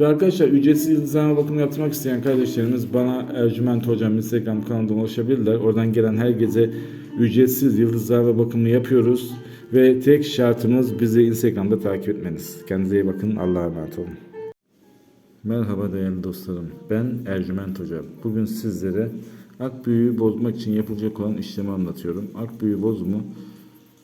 Ve arkadaşlar ücretsiz yıldızlama bakımı yaptırmak isteyen kardeşlerimiz bana Ercüment Hocam Instagram kanalından ulaşabilirler. Oradan gelen her gece ücretsiz yıldızlama bakımı yapıyoruz. Ve tek şartımız bizi Instagram'da takip etmeniz. Kendinize iyi bakın. Allah'a emanet olun. Merhaba değerli dostlarım. Ben Ercüment Hoca. Bugün sizlere ak büyüğü bozmak için yapılacak olan işlemi anlatıyorum. Ak büyüğü bozumu